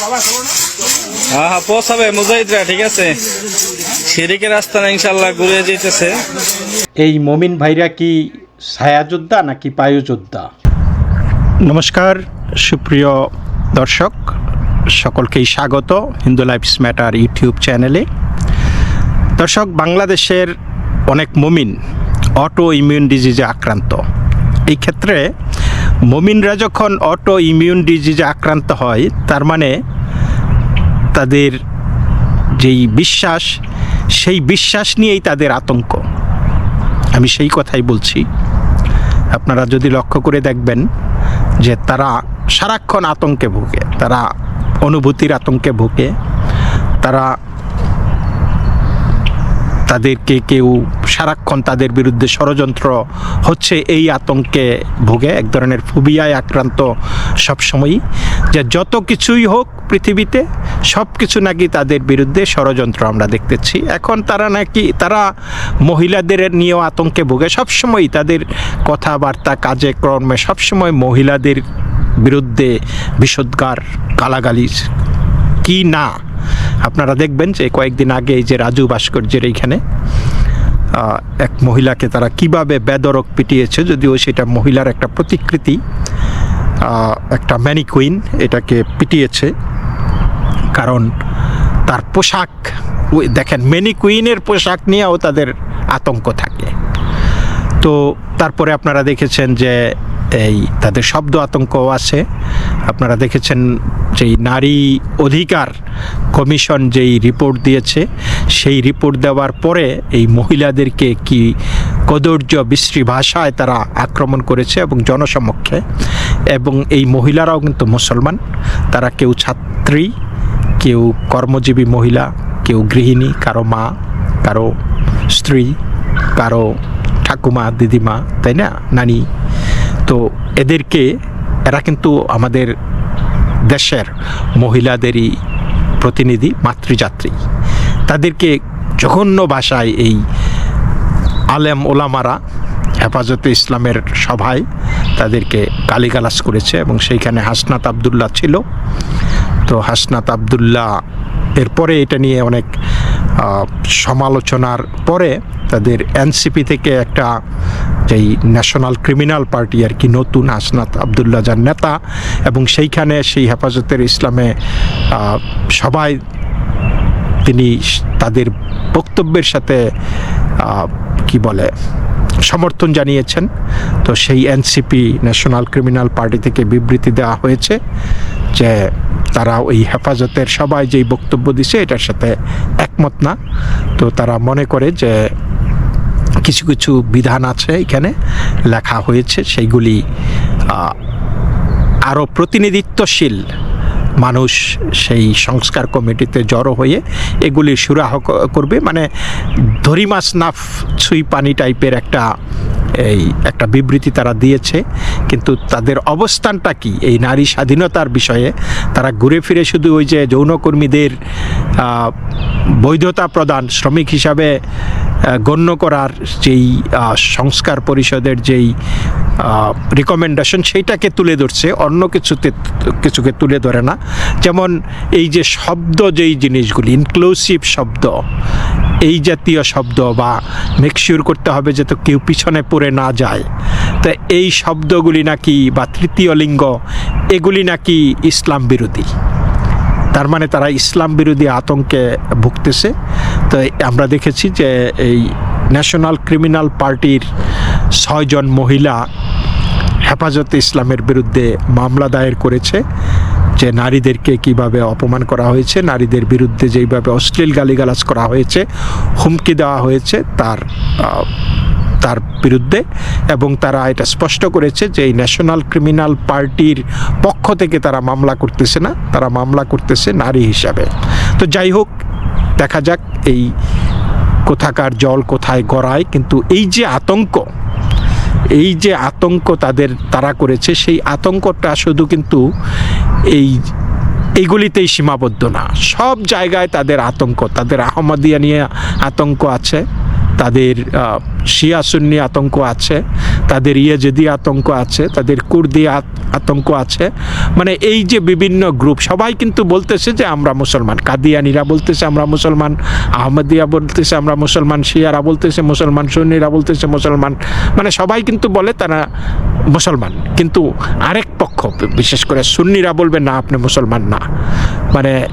হ্যাঁ হ্যাঁ পৌঁছাবে মুজাহিদরা ঠিক আছে। শিরিকের রাস্তা না ইনশাল্লাহ ঘুরে যেতেছে এই মমিন ভাইরা কি ছায়াযোদ্ধা নাকি পায়ুযোদ্ধা নমস্কার সুপ্রিয় দর্শক সকলকেই স্বাগত হিন্দু লাইফস ম্যাটার ইউটিউব চ্যানেলে। দর্শক বাংলাদেশের অনেক মমিন অটো ইমিউন ডিজিজে আক্রান্ত। এই ক্ষেত্রে মমিনরা যখন অটো ইমিউন ডিজিজে আক্রান্ত হয়, তার মানে তাদের যেই বিশ্বাস, সেই বিশ্বাস নিয়েই তাদের আতঙ্ক। আমি সেই কথাই বলছি। আপনারা যদি লক্ষ্য করে দেখবেন যে তারা সারাক্ষণ আতঙ্কে ভুগে, তারা অনুভূতির আতঙ্কে ভুগে, তারা তাদেরকে কেউ সারাক্ষণ তাদের বিরুদ্ধে ষড়যন্ত্র হচ্ছে এই আতঙ্কে ভোগে। এক ধরনের ফুবিয়ায় আক্রান্ত সবসময়ই। যে যত কিছুই হোক পৃথিবীতে সব কিছু নাকি তাদের বিরুদ্ধে ষড়যন্ত্র আমরা দেখতেছি। এখন তারা নাকি, তারা মহিলাদের নিয়েও আতঙ্কে ভোগে। সবসময়ই তাদের কথাবার্তা, কাজে কর্মে সবসময় মহিলাদের বিরুদ্ধে বিষোদ্গার, গালাগালি কি না? আপনারা দেখবেন যে কয়েকদিন আগে এই যে রাজু ভাস্কর্যের এইখানে এক মহিলাকে তারা কীভাবে বেদরক পিটিয়েছে, যদিও সেটা মহিলার একটা প্রতিকৃতি একটা ম্যানিকুইন এটাকে পিটিয়েছে। কারণ তার পোশাক দেখেন ম্যানিকুইনের পোশাক নিয়েও তাদের আতঙ্ক থাকে। তো তারপরে আপনারা দেখেছেন যে এই তাদের শব্দ আতঙ্কও আছে আপনারা দেখেছেন যেই নারী অধিকার কমিশন যেই রিপোর্ট দিয়েছে, সেই রিপোর্ট দেওয়ার পরে এই মহিলাদেরকে কি কদর্য বিশ্রী ভাষায় তারা আক্রমণ করেছে এবং জনসমক্ষে, এবং এই মহিলারাও কিন্তু মুসলমান। তারা কেউ ছাত্রী, কেউ কর্মজীবী মহিলা, কেউ গৃহিণী, কারও মা, কারও স্ত্রী, কারও ঠাকুমা, দিদিমা, তাই না? নানি। তো এদেরকে এরা কিন্তু আমাদের দেশের মহিলাদেরই প্রতিনিধি মাতৃযাত্রী তাদেরকে জঘন্য ভাষায় এই আলেম ওলামারা হেফাজতে ইসলামের সভায় তাদেরকে গালিগালাজ করেছে এবং সেইখানে হাসনাত আবদুল্লাহ ছিল। তো হাসনাত আবদুল্লাহ এরপরে এটা নিয়ে অনেক সমালোচনার পরে তাদের এনসিপি থেকে একটা যেই ন্যাশনাল ক্রিমিনাল পার্টি আর কি নতুন হাসনাত আবদুল্লাহ যার নেতা এবং সেইখানে সেই হেফাজতের ইসলামে সবাই তিনি তাদের বক্তব্যের সাথে কি বলে, সমর্থন জানিয়েছেন। তো সেই এনসিপি ন্যাশনাল ক্রিমিনাল পার্টি থেকে বিবৃতি দেওয়া হয়েছে যে তারা ওই হেফাজতের সবাই যেই বক্তব্য দিছে এটার সাথে একমত না। তো তারা মনে করে যে কিছু কিছু বিধান আছে এখানে, লেখা হয়েছে। সেইগুলি আরও প্রতিনিধিত্বশীল মানুষ সেই সংস্কার কমিটিতে জড়ো হয়ে এগুলি সুরাহ করবে। মানে ধরিমাস নাফ ছুঁই পানি টাইপের একটা, এই, একটা বিবৃতি তারা দিয়েছে। কিন্তু তাদের অবস্থানটা কি? এই নারী স্বাধীনতার বিষয়ে তারা ঘুরে ফিরে শুধু ওই যে যৌনকর্মীদের বৈধতা প্রদান, শ্রমিক হিসাবে গণ্য করার যেই সংস্কার পরিষদের যেই রিকমেন্ডেশন সেইটাকে তুলে ধরছে, অন্য কিছুতে কিছুকে তুলে ধরে না। যেমন এই যে শব্দ যেই জিনিসগুলি ইনক্লুসিভ শব্দ, এই জাতীয় শব্দ বা মেকশিওর করতে হবে যে তো কেউ পিছনে পড়ে না যায়। তো এই শব্দগুলি নাকি বা তৃতীয় লিঙ্গ, এগুলি নাকি ইসলাম বিরোধী। তার মানে তারা ইসলাম বিরোধী আতঙ্কে ভুগতেছে। তো আমরা দেখেছি যে এই ন্যাশনাল ক্রিমিনাল পার্টির ছয়জন মহিলা হেফাজতে ইসলামের বিরুদ্ধে মামলা দায়ের করেছে, যে নারীদেরকে কীভাবে অপমান করা হয়েছে, নারীদের বিরুদ্ধে যেইভাবে অশ্লীল গালিগালাজ করা হয়েছে, হুমকি দেওয়া হয়েছে, তার তার বিরুদ্ধে এবং তারা এটা স্পষ্ট করেছে যে এই ন্যাশনাল ক্রিমিনাল পার্টির পক্ষ থেকে তারা মামলা করতেছে না, তারা মামলা করতেছে নারী হিসাবে। তো যাই হোক, দেখা যাক এই কোথাকার জল কোথায় গড়ায়, কিন্তু এই যে আতঙ্ক, এই যে আতঙ্ক তাদের, তারা করেছে, সেই আতঙ্কটা শুধু কিন্তু এই এইগুলিতেই সীমাবদ্ধ না। সব জায়গায় তাদের আতঙ্ক, তাদের আহমদিয়া নিয়ে আতঙ্ক আছে। তাদের শিয়া সুন্নি আতঙ্ক আছে, তাদের ইয়েজেদি আতঙ্ক আছে, তাদের কুর্দি আত- আতঙ্ক আছে। মানে এই যে বিভিন্ন গ্রুপ, সবাই কিন্তু বলতেছে যে আমরা মুসলমান। কাদিয়ানিরা বলতেছে আমরা মুসলমান, আহমদিয়া বলতেছে আমরা মুসলমান, শিয়ারা বলতেছে মুসলমান, সুন্নিরা বলতেছে মুসলমান। মানে সবাই কিন্তু বলে তারা মুসলমান। কিন্তু আরেক পক্ষ, বিশেষ করে সুন্নিরা বলবে, না, আপনি মুসলমান না। মানে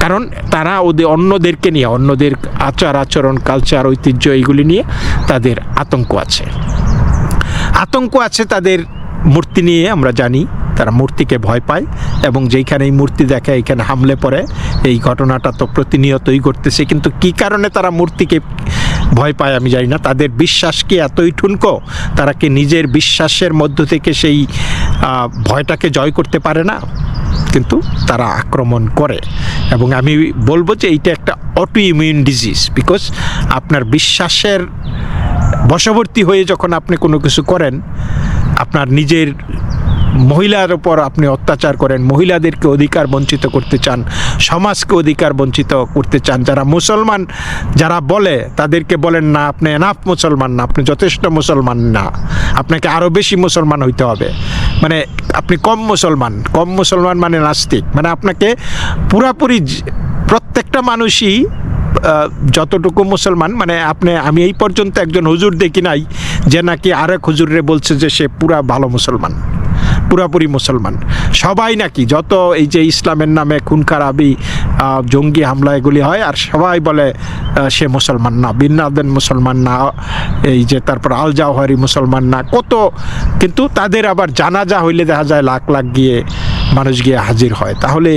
কারণ তারা ওদের অন্যদেরকে নিয়ে, অন্যদের আচার আচরণ কালচার ঐতিহ্য এইগুলি নিয়ে তাদের আতঙ্ক আছে। আতঙ্ক আছে তাদের মূর্তি নিয়ে, আমরা জানি, তারা মূর্তিকে ভয় পায় এবং যেইখানে এই মূর্তি দেখে এইখানে হামলে পড়ে, এই ঘটনাটা তো প্রতিনিয়তই ঘটতেছে। কিন্তু কি কারণে তারা মূর্তিকে ভয় পায় আমি জানি না। তাদের বিশ্বাস কি এতই ঠুনকো? তারা কি নিজের বিশ্বাসের মধ্য থেকে সেই ভয়টাকে জয় করতে পারে না? কিন্তু তারা আক্রমণ করে। এবং আমি বলব যে এইটা একটা অটো ইমিউন ডিজিজ বিকজ আপনার বিশ্বাসের বশবর্তী হয়ে যখন আপনি কোনো কিছু করেন, আপনার নিজের মহিলার ওপর আপনি অত্যাচার করেন, মহিলাদেরকে অধিকার বঞ্চিত করতে চান, সমাজকে অধিকার বঞ্চিত করতে চান। যারা মুসলমান, যারা বলে, তাদেরকে বলেন, না, আপনি এনাফ মুসলমান না, আপনি যথেষ্ট মুসলমান না। আপনাকে আরও বেশি মুসলমান হইতে হবে। মানে আপনি কম মুসলমান কম মুসলমান মানে নাস্তিক। মানে আপনাকে পুরাপুরি প্রত্যেকটা মানুষই যতটুকু মুসলমান মানে আপনি, আমি এই পর্যন্ত একজন হুজুর দেখি নাই, যে নাকি আরেক হুজুরে বলছে যে সে পুরা ভালো মুসলমান। পুরাপুরি মুসলমান। সবাই নাকি যত এই যে ইসলামের নামে খুন খারাপি জঙ্গি হামলা এগুলি হয়, আর সবাই বলে সে মুসলমান না, বিন লাদেন মুসলমান না, এই যে তারপর আল জাওহারি মুসলমান না, কত কিন্তু তাদের আবার জানাজা হইলে দেখা যায় লাখ লাখ গিয়ে মানুষ গিয়ে হাজির হয়। তাহলে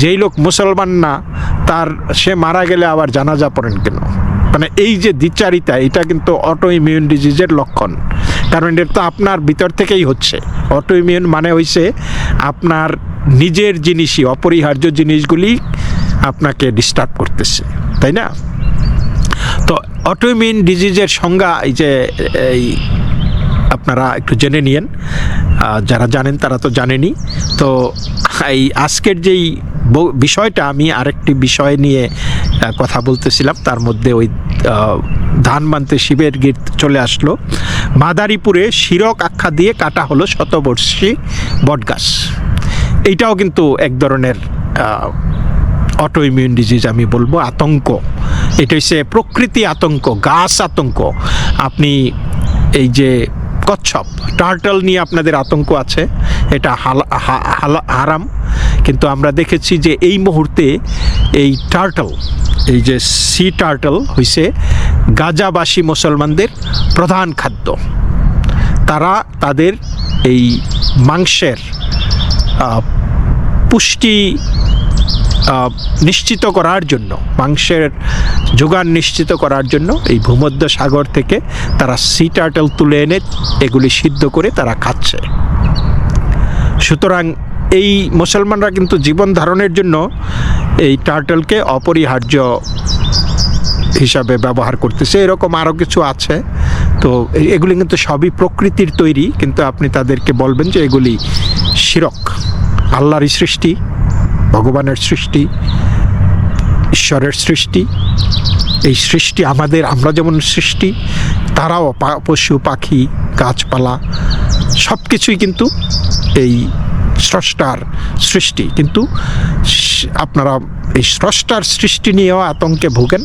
যেই লোক মুসলমান না, তার, সে মারা গেলে আবার জানাজা পড়েন কেন? মানে এই যে দ্বিচারিতা, এটা কিন্তু অটো ইমিউন ডিজিজের লক্ষণ। কারণ এটা তো আপনার ভিতর থেকেই হচ্ছে। অটো ইমিউন মানে হয়েছে আপনার নিজের জিনিসই, অপরিহার্য জিনিসগুলি আপনাকে ডিস্টার্ব করতেছে, তাই না? তো অটো অটোইমিউন ডিজিজের সংজ্ঞা এই যে, এই আপনারা একটু জেনে নিয়েন। যারা জানেন তারা তো জানেনই তো এই আজকের যেই বিষয়টা, আমি আরেকটি বিষয় নিয়ে কথা বলতেছিলাম। তার মধ্যে ওই ধান মানতে শিবের গীত চলে আসলো। মাদারীপুরে শিরক আখ্যা দিয়ে কাটা হলো শতবর্ষী বটগাছ। এইটাও কিন্তু এক ধরনের অটো ইমিউন ডিজিজ আমি বলব, আতঙ্ক। এটা হচ্ছে প্রকৃতি আতঙ্ক, গাছ আতঙ্ক। আপনি এই যে কচ্ছপ টার্টল নিয়ে আপনাদের আতঙ্ক আছে, এটা হারাম, কিন্তু আমরা দেখেছি যে এই মুহূর্তে এই টার্টল এই যে সি টার্টল হইছে গাজাবাসী মুসলমানদের প্রধান খাদ্য। তারা তাদের এই মাংসের পুষ্টি নিশ্চিত করার জন্য, মাংসের যোগান নিশ্চিত করার জন্য এই ভূমধ্য সাগর থেকে তারা সি টার্টেল তুলে এনে এগুলি সিদ্ধ করে তারা খাচ্ছে। সুতরাং এই মুসলমানরা কিন্তু জীবন ধারণের জন্য এই টার্টেলকে অপরিহার্য হিসাবে ব্যবহার করতেছে। এরকম আরও কিছু আছে। তো এগুলি কিন্তু সবই প্রকৃতির তৈরি, কিন্তু আপনি তাদেরকে বলবেন যে এগুলি শিরক। আল্লাহরই সৃষ্টি, ভগবানের সৃষ্টি ঈশ্বরের সৃষ্টি। এই সৃষ্টি আমাদের, আমরা যেমন সৃষ্টি, তারাও পশু, পাখি, গাছপালা সব কিছুই কিন্তু এই স্রষ্টার সৃষ্টি। কিন্তু আপনারা এই স্রষ্টার সৃষ্টি নিয়েও আতঙ্কে ভোগেন।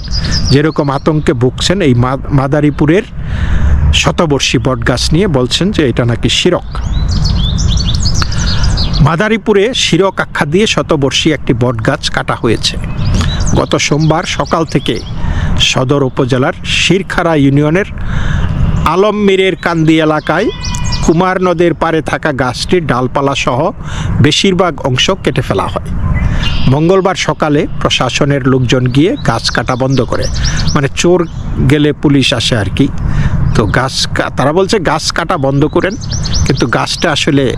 যেরকম আতঙ্কে ভুগছেন এই মাদারীপুরের শতবর্ষী বটগাছ নিয়ে বলছেন যে এটা নাকি শিরক। মাদারীপুরে শিরক আখ্যা দিয়ে শতবর্ষী একটি বটগাছ কাটা হয়েছে। গত সোমবার সকাল থেকে সদর উপজেলার শিরখারা ইউনিয়নের আলম আলমমীরের কান্দি এলাকায় কুমার নদের পারে থাকা গাছটির ডালপালা সহ বেশিরভাগ অংশ কেটে ফেলা হয়। মঙ্গলবার সকালে প্রশাসনের লোকজন গিয়ে গাছ কাটা বন্ধ করে। মানে চোর গেলে পুলিশ আসে আর কি। তো গাছ তারা বলছে গাছ কাটা বন্ধ করেন, কিন্তু গাছটা আসলে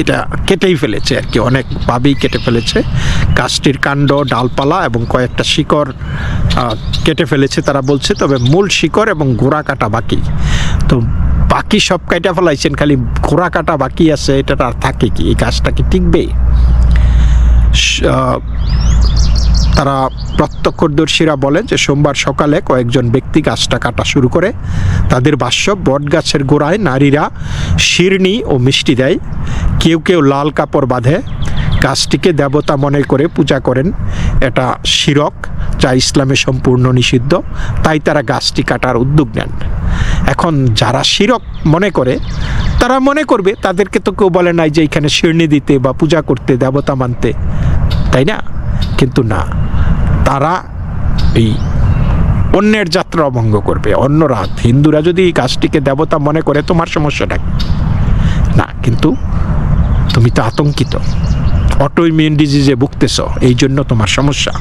এটা কেটেই ফেলেছে আর কি অনেকভাবেই কেটে ফেলেছে। গাছটির কাণ্ড, ডালপালা এবং কয়েকটা শিকড় কেটে ফেলেছে তারা বলছে, তবে মূল শিকড় এবং গোড়া কাটা বাকি। তো বাকি সব কাটা ফেলাইছেন, খালি গোড়া কাটা বাকি আছে এটা আর থাকে কি, এই গাছটা কি টিকবে? তারা প্রত্যক্ষদর্শীরা বলেন যে সোমবার সকালে কয়েকজন ব্যক্তি গাছটা কাটা শুরু করে। তাদের ভাষ্য বট গাছের গোড়ায় নারীরা শিরনি ও মিষ্টি দেয়। কেউ কেউ লাল কাপড় বাঁধে। গাছটিকে দেবতা মনে করে পূজা করেন। এটা শিরক, যা ইসলামে সম্পূর্ণ নিষিদ্ধ, তাই তারা গাছটি কাটার উদ্যোগ নেন। এখন যারা শিরক মনে করে, তারা মনে করবে, তাদেরকে তো কেউ বলে নাই যে এখানে শিরনি দিতে বা পূজা করতে, দেবতা মানতে। তাই না? কিন্তু না, তারা এই অন্যের যাত্রা অভঙ্গ করবে। অন্যরা হিন্দুরা যদি এই গাছটিকে দেবতা মনে করে, তোমার সমস্যাটা না, কিন্তু তুমি তো আতঙ্কিত। অটোইমিউন ডিজিজে ভুগতেছ এই জন্য তোমার সমস্যা।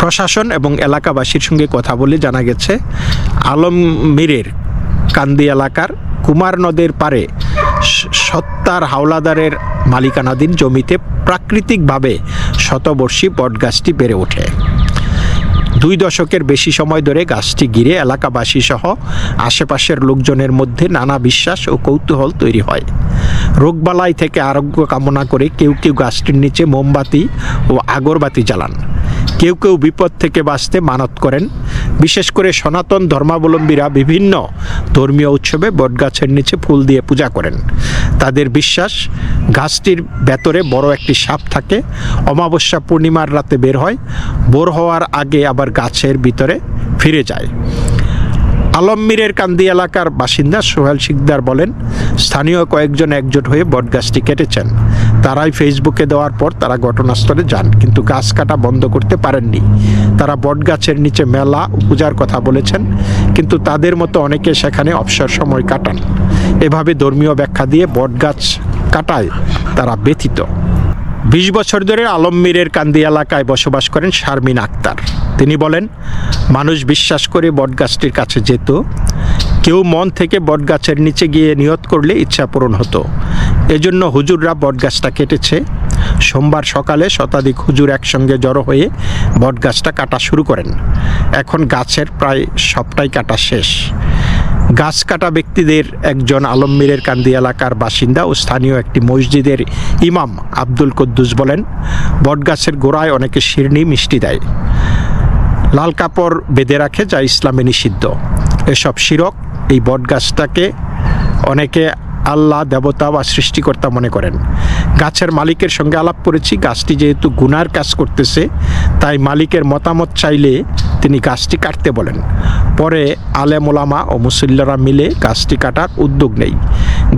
প্রশাসন এবং এলাকাবাসীর সঙ্গে কথা বলে জানা গেছে, আলমমীরের কান্দি এলাকার কুমার নদের পারে সত্তার হাওলাদারের মালিকানাধীন জমিতে প্রাকৃতিকভাবে শতবর্ষী বটগাছটি বেড়ে ওঠে। দুই দশকের বেশি সময় ধরে গাছটি ঘিরে এলাকাবাসী সহ আশেপাশের লোকজনের মধ্যে নানা বিশ্বাস ও কৌতূহল তৈরি হয়। রোগবালাই থেকে আরোগ্য কামনা করে কেউ কেউ গাছটির নিচে মোমবাতি ও আগরবাতি জ্বালান। কেউ কেউ বিপদ থেকে বাঁচতে মানত করেন। বিশেষ করে সনাতন ধর্মাবলম্বীরা বিভিন্ন ধর্মীয় উৎসবে বটগাছের নিচে ফুল দিয়ে পূজা করেন। তাদের বিশ্বাস, গাছটির ভেতরে বড় একটি সাপ থাকে, অমাবস্যা পূর্ণিমার রাতে বের হয় বোর হওয়ার আগে আবার গাছের ভিতরে ফিরে যায়। আলমমীরের কান্দি এলাকার বাসিন্দা সোহেল শিকদার বলেন, স্থানীয় কয়েকজন একজোট হয়ে বটগাছটি কেটেছেন। তারাই ফেসবুকে দেওয়ার পর তারা ঘটনাস্থলে যান, কিন্তু গাছ কাটা বন্ধ করতে পারেননি। তারা বটগাছের নিচে মেলা পূজার কথা বলেছেন, কিন্তু তাদের মতো অনেকে সেখানে অবসর সময় কাটান। এভাবে ধর্মীয় ব্যাখ্যা দিয়ে বটগাছ কাটায় তারা ব্যথিত। বিশ বছর ধরে আলমমীরের কান্দি এলাকায় বসবাস করেন শারমিন আক্তার। তিনি বলেন মানুষ বিশ্বাস করে বটগাছটির কাছে যেত। কেউ মন থেকে বটগাছের নিচে গিয়ে নিয়ত করলে ইচ্ছা পূরণ হতো। এজন্য হুজুররা বটগাছটা কেটেছে। সোমবার সকালে শতাধিক হুজুর একসঙ্গে জড়ো হয়ে বটগাছটা কাটা শুরু করেন। এখন গাছের প্রায় সবটাই কাটা শেষ। গাছ কাটা ব্যক্তিদের একজন আলমমীরের কান্দি এলাকার বাসিন্দা ও স্থানীয় একটি মসজিদের ইমাম আব্দুল কুদ্দুস বলেন, বটগাছের গোড়ায় অনেকে শিরনি মিষ্টি দেয়। লাল কাপড় বেঁধে রাখে যা ইসলামে নিষিদ্ধ। এসব শিরক এই বটগাছটাকে অনেকে আল্লাহ, দেবতা বা সৃষ্টিকর্তা মনে করেন। গাছের মালিকের সঙ্গে আলাপ করেছি, গাছটি যেহেতু গুনার কাজ করতেছে, তাই মালিকের মতামত চাইলে তিনি গাছটি কাটতে বলেন। পরে আলেমোলামা ও মুসল্লারা মিলে গাছটি কাটার উদ্যোগ নেই।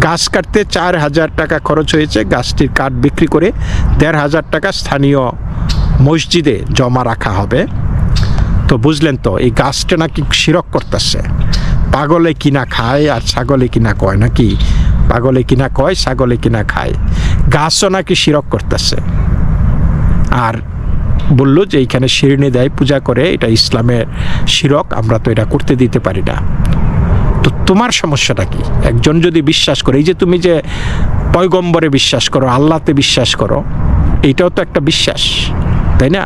গাছ কাটতে চার হাজার টাকা খরচ হয়েছে, গাছটির কাঠ বিক্রি করে দেড় হাজার টাকা স্থানীয় মসজিদে জমা রাখা হবে। তো বুঝলেন তো, এই গাছটা নাকি শিরক করতেছে। পাগলে কিনা খায় আর ছাগলে কিনা কয় নাকি? পাগলে কিনা কয়, ছাগলে কিনা খায়। গাছও নাকি শিরক করতেছে। আর বলল যে এইখানে শিরনি দেয়, পূজা করে, এটা ইসলামের শিরক, আমরা তো এটা করতে দিতে পারি না। তো তোমার সমস্যাটা কি? একজন যদি বিশ্বাস করে, এই যে তুমি যে পয়গম্বরে বিশ্বাস করো, আল্লাহতে বিশ্বাস করো এইটাও তো একটা বিশ্বাস। তাই না?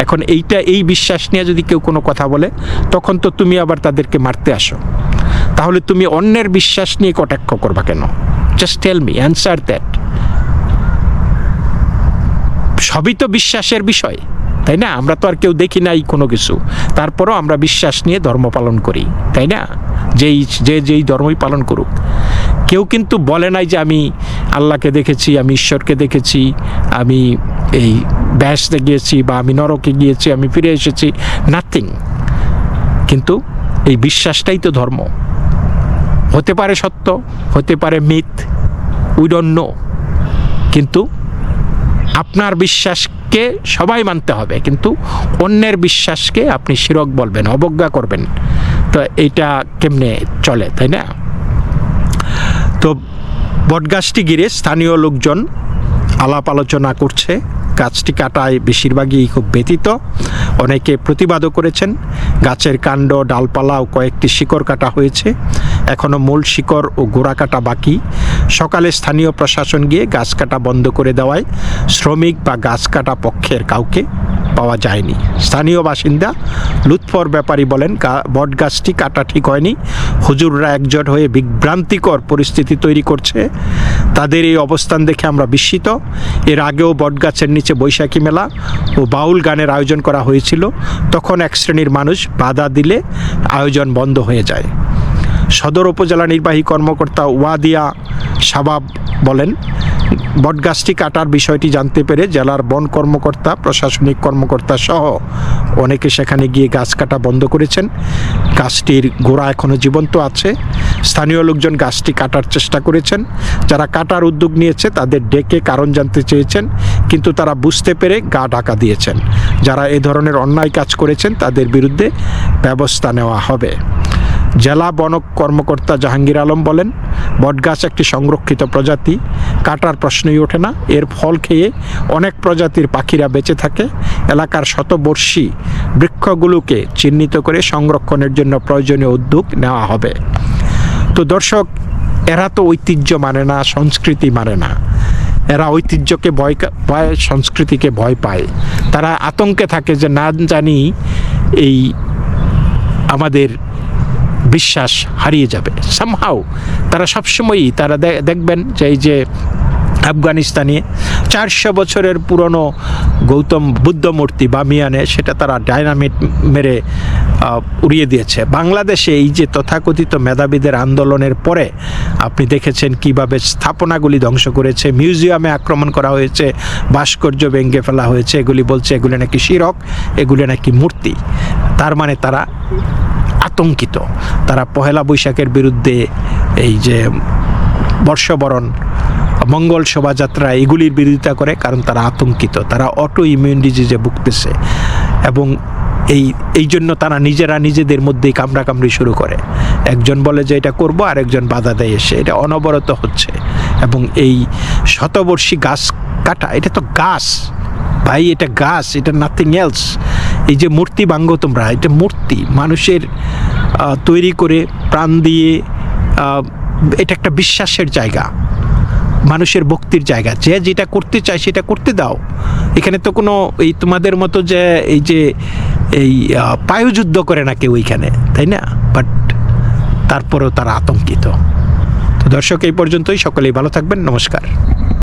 এখন এইটা, এই বিশ্বাস নিয়ে যদি কেউ কোনো কথা বলে, তখন তো তুমি আবার তাদেরকে মারতে আসো। তাহলে তুমি অন্যের বিশ্বাস নিয়ে কটাক্ষ করবা কেন? Just tell me answer that সবই তো বিশ্বাসের বিষয়, তাই না? আমরা তো আর কেউ দেখি নাই কোনো কিছু। তারপরও আমরা বিশ্বাস নিয়ে ধর্ম পালন করি, তাই না? যেই, যে যেই ধর্মই পালন করুক। কেউ কিন্তু বলে নাই যে আমি আল্লাহকে দেখেছি, আমি ঈশ্বরকে দেখেছি, আমি এই ব্যাসতে গিয়েছি বা আমি নরকে গিয়েছি, আমি ফিরে এসেছি নাথিং কিন্তু এই বিশ্বাসটাই তো ধর্ম। হতে পারে সত্য, হতে পারে মিথ উই ডোন্ট নো কিন্তু আপনার বিশ্বাসকে সবাই মানতে হবে, কিন্তু অন্যের বিশ্বাসকে আপনি শিরক বলবেন, অবজ্ঞা করবেন। তো এইটা কেমনে চলে, তাই না? তো বটগাছটি ঘিরে স্থানীয় লোকজন আলাপ আলোচনা করছে। গাছটি কাটায়, বেশিরভাগই খুব ব্যতীত অনেকে প্রতিবাদও করেছেন। গাছের কাণ্ড, ডালপালা ও কয়েকটি শিকড় কাটা হয়েছে। এখনও মূল শিকড় ও গোড়া কাটা বাকি। সকালে স্থানীয় প্রশাসন গিয়ে গাছ কাটা বন্ধ করে দেওয়ায় শ্রমিক বা গাছ কাটা পক্ষের কাউকে পাওয়া যায়নি। স্থানীয় বাসিন্দা লুৎফর ব্যাপারী বলেন বট গাছটি কাটা ঠিক হয়নি। হুজুররা একজোট হয়ে বিভ্রান্তিকর পরিস্থিতি তৈরি করছে। তাদের এই অবস্থান দেখে আমরা বিস্মিত। এর আগেও বটগাছের নিচে বৈশাখী মেলা ও বাউল গানের আয়োজন করা হয়েছিল। তখন এক শ্রেণির মানুষ বাধা দিলে আয়োজন বন্ধ হয়ে যায়। সদর উপজেলা নির্বাহী কর্মকর্তা ওয়াদিয়া শাবাব বলেন বটগাছটি কাটার বিষয়টি জানতে পেরে জেলার বন কর্মকর্তা, প্রশাসনিক কর্মকর্তা সহ অনেকে সেখানে গিয়ে গাছ কাটা বন্ধ করেছেন। গাছটির গোড়া এখনও জীবন্ত আছে। স্থানীয় লোকজন গাছটি কাটার চেষ্টা করেছেন। যারা কাটার উদ্যোগ নিয়েছে তাদের ডেকে কারণ জানতে চেয়েছেন, কিন্তু তারা বুঝতে পেরে গা ঢাকা দিয়েছেন। যারা এ ধরনের অন্যায় কাজ করেছেন তাদের বিরুদ্ধে ব্যবস্থা নেওয়া হবে। জেলা বন কর্মকর্তা জাহাঙ্গীর আলম বলেন, বটগাছ একটি সংরক্ষিত প্রজাতি, কাটার প্রশ্নই ওঠে না। এর ফল খেয়ে অনেক প্রজাতির পাখিরা বেঁচে থাকে। এলাকার শতবর্ষী বৃক্ষগুলোকে চিহ্নিত করে সংরক্ষণের জন্য প্রয়োজনীয় উদ্যোগ নেওয়া হবে। তো দর্শক, এরা তো ঐতিহ্য মানে না, সংস্কৃতি মানে না। এরা ঐতিহ্যকে ভয় ভয়, সংস্কৃতিকে ভয় পায়। তারা আতঙ্কে থাকে যে না জানি এই আমাদের বিশ্বাস হারিয়ে যাবে। সামহাও তারা সবসময়ই তারা দেখবেন যে এই যে আফগানিস্তানে চারশো বছরের পুরনো গৌতম বুদ্ধ মূর্তি বামিয়ানে সেটা তারা ডায়নামিট মেরে উড়িয়ে দিয়েছে। বাংলাদেশে এই যে তথাকথিত মেধাবীদের আন্দোলনের পরে আপনি দেখেছেন কীভাবে স্থাপনাগুলি ধ্বংস করেছে, মিউজিয়ামে আক্রমণ করা হয়েছে, ভাস্কর্য ভেঙে ফেলা হয়েছে, এগুলি বলছে এগুলি নাকি শিরক, এগুলি নাকি মূর্তি। তার মানে তারা আতঙ্কিত। তারা পহেলা বৈশাখের বিরুদ্ধে এই যে বর্ষবরণ, মঙ্গল শোভাযাত্রা, এগুলির বিরোধিতা করে, কারণ তারা আতঙ্কিত। তারা অটো ইমিউন ডিজিজে ভুগতেছে এবং এই এই জন্য তারা নিজেরা নিজেদের মধ্যেই কামড়াকামড়ি শুরু করে। একজন বলে যে এটা করব আর একজন বাধা দেয় এসে। এটা অনবরত হচ্ছে এবং এই শতবর্ষী গাছ কাটা, এটা তো গাছ। ভাই, এটা গাছ, এটা নাথিং এলস এই যে মূর্তি বাঙ্গ তোমরা এটা মূর্তি মানুষের তৈরি করে প্রাণ দিয়ে এটা একটা বিশ্বাসের জায়গা, মানুষের ভক্তির জায়গা। যে যেটা করতে চায় সেটা করতে দাও। এখানে তো কোনো এই তোমাদের মতো যে এই যে এই পায়ুযুদ্ধ করে না কেউ এইখানে, তাই না? বাট তারপরেও তারা আতঙ্কিত। তো দর্শক, এই পর্যন্তই। সকলেই ভালো থাকবেন। নমস্কার।